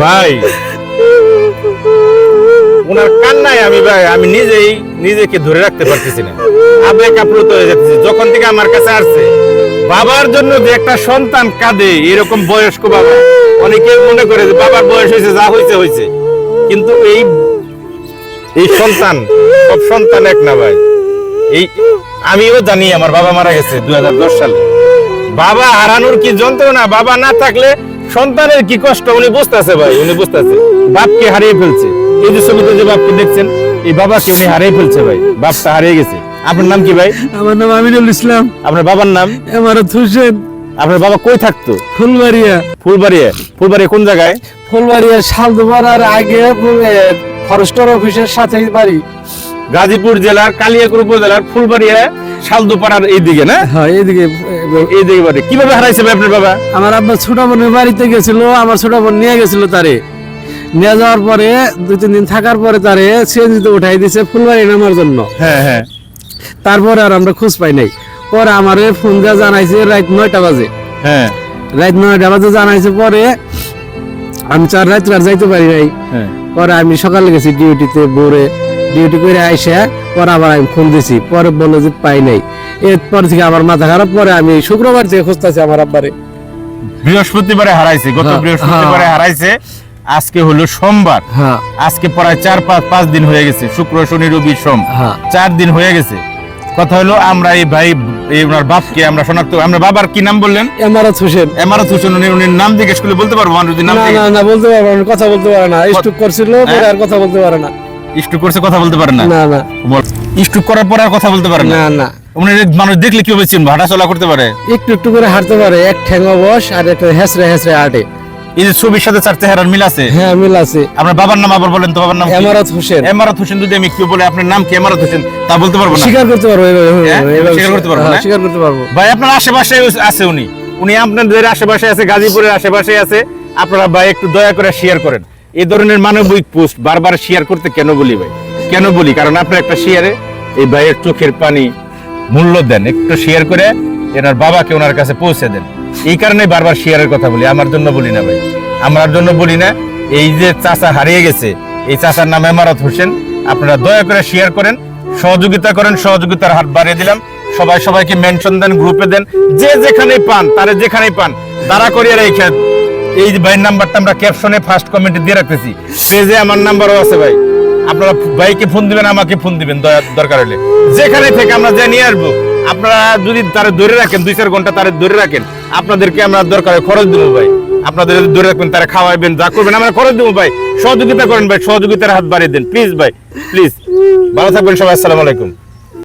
ভাই। ওনার কান্নায় আমি ভাই, আমি নিজেই নিজেকে ধরে রাখতে পারতেছি না। আবেগ আপ্লুত হয়ে যাচ্ছে যখন থেকে আমার কাছে আসছে, বাবার জন্য যে একটা সন্তান কাঁদে, এরকম বয়স্ক বাবা। অনেকে মনে করে যে বাবার বয়স হয়েছে, যা হয়েছে হয়েছে। কিন্তু এই এই সন্তান, সব সন্তান এক না ভাই। এই, আমিও জানি আমার বাবা মারা গেছে দু হাজার দশ সালে। বাবা হারানোর কি যন্ত্রণা? বাবা না থাকলে সন্তানের কি কষ্ট? উনি বুঝতেছে ভাই উনি বুঝতেছে। বাপকে হারিয়ে ফেলছে। এই যে ছবিতে যে বাপকে দেখছেন এই বাবাকে উনি হারিয়ে ফেলছে ভাই। বাপটা হারিয়ে গেছে। আপনার নাম কি ভাই? আমার নাম আমিনুল ইসলাম। আপনার বাবার নাম? এমারত হোসেন। আপনার বাবা কই থাকতো? ফুলবাড়িয়া। ফুলবাড়িয়া। ফুলবাড়িয়া কোন জায়গায়? ফুলবাড়িয়া শালদুপাড়ার আগে ফরেস্টার অফিসের সাথে বাড়ি। গাজীপুর জেলার কালিয়াকুর উপজেলার ফুলবাড়িয়া শালদুপাড়ার এই দিকে না? হ্যাঁ এইদিকে এই দিকে বাড়ি। কীভাবে হারাইছে আপনার বাবা? আমার আব্বা ছোট বোনের বাড়িতে গেছিল আমার ছোট বোন নিয়ে গেছিল তারে। নিয়ে যাওয়ার পরে দুই তিন দিন থাকার পরে তারে সিএনজিতে উঠাই দিছে ফুলবাড়ি নামার জন্য। হ্যাঁ হ্যাঁ। তারপরে আর আমরা খোঁজ পাই নাই। পরে আমার ফোন দিয়ে জানাইছে রাত নয়টা বাজে। হ্যাঁ। রাত নয়টা বাজে জানাইছে পরে আমি চার রাত আর যাইতে পারি নাই। হ্যাঁ। পরে আমি সকালে গেছি ডিউটিতে ভোরে। ডিউটি করে আইসা পরে আবার আমি ফোন দিছি পরে বলল যে পাই নাই। এরপর থেকে আমার মাথা খারাপ পরে আমি শুক্রবার থেকে খুঁজতেছি আমার আব্বারে। বৃহস্পতিবারে হারাইছে গত হ্যাঁ, বৃহস্পতিবারে হ্যাঁ। হারাইছে আজকে হলো সোমবার। হ্যাঁ। আজকে প্রায় চার পাঁচ পাঁচ দিন হয়ে গেছে শুক্র শনি রবি সোম। চার দিন হয়ে গেছে। কথা হলো আমরা এই ভাই এই ওনার বাপকে আমরা শনাক্ত আমরা বাবার কি নাম বললেন? এমারত হোসেন। এমারত হোসেন উনি উনি নাম জিজ্ঞেস করলে বলতে পারব মানুষ যদি নাম না না না বলতে পারব না কথা বলতে পারে না। স্টুক করছিল পরে আর কথা বলতে পারে না। স্টুক করছে কথা বলতে পারে না। না না। স্টুক করার পর আর কথা বলতে পারে না। না না। উনি মানুষ দেখলে কি হবে চিনবো? হাঁটা চলা করতে পারে? একটু একটু করে হাঁটতে পারে। এক ঠ্যাঙ্গা বস আর একটা হেসরে হেসরে হাঁটে। এই যে ছবির সাথে চার চেহারার মিল আছে? হ্যাঁ মিল আছে। আপনার বাবার নাম আবার বলেন তো বাবার নাম? এমারত হোসেন। এমারত হোসেন যদি আমি কেউ বলে আপনার নাম কি? এমারত হোসেন। তা বলতে পারব না? স্বীকার করতে পারব হ্যাঁ? স্বীকার করতে পারব হ্যাঁ? স্বীকার করতে পারব। ভাই আপনার আশেপাশে আছে উনি। উনি আপনাদের আশেপাশে আছে গাজীপুরের আশেপাশে আছে। আপনারা ভাই একটু দয়া করে শেয়ার করেন। এই ধরনের মানবিক পোস্ট বারবার শেয়ার করতে কেন বলি ভাই? কেন বলি? কারণ আপনার একটা শেয়ারে এই ভাইয়ের চোখের পানি মূল্য দেন। একটু শেয়ার করে এনার বাবাকে ওনার কাছে পৌঁছে দেন। এই কারণে বারবার শেয়ারের কথা বলি। আমার জন্য বলি না ভাই। আমার জন্য বলি না, এই যে চাচা হারিয়ে গেছে, এই চাচার নাম এমারত হোসেন। আপনারা দয়া করে শেয়ার করেন, সহযোগিতা করেন, সহযোগিতার হাত বাড়িয়ে দিলাম। সবাই সবাইকে মেনশন দেন গ্রুপে দেন। যে যেখানেই পান, তারে যেখানেই পান, দাঁড়া করিয়ে রেখে এই ভাইয়ের নাম্বারটা আমরা ক্যাপশনে ফার্স্ট কমেন্টে দিয়ে রাখতেছি। পেজে আমার নাম্বারও আছে ভাই। আপনারা ভাইকে ফোন দিবেন, আমাকে ফোন দিবেন দরকার হলে। যেখানে থেকে আমরা যে নিয়ে আসব, আপনারা যদি তারা ধরে রাখেন, দুই চার ঘণ্টা তারা ধরে রাখেন, আপনাদেরকে আমরা দরকার খরচ দেবো ভাই। আপনাদের যদি ধরে রাখবেন, তারা খাওয়াইবেন যা করবেন, আমরা খরচ দেবো ভাই। সহযোগিতা করেন ভাই, সহযোগিতার হাত বাড়িয়ে দেন। প্লিজ ভাই প্লিজ ভালো থাকবেন সবাই, আসসালামু আলাইকুম।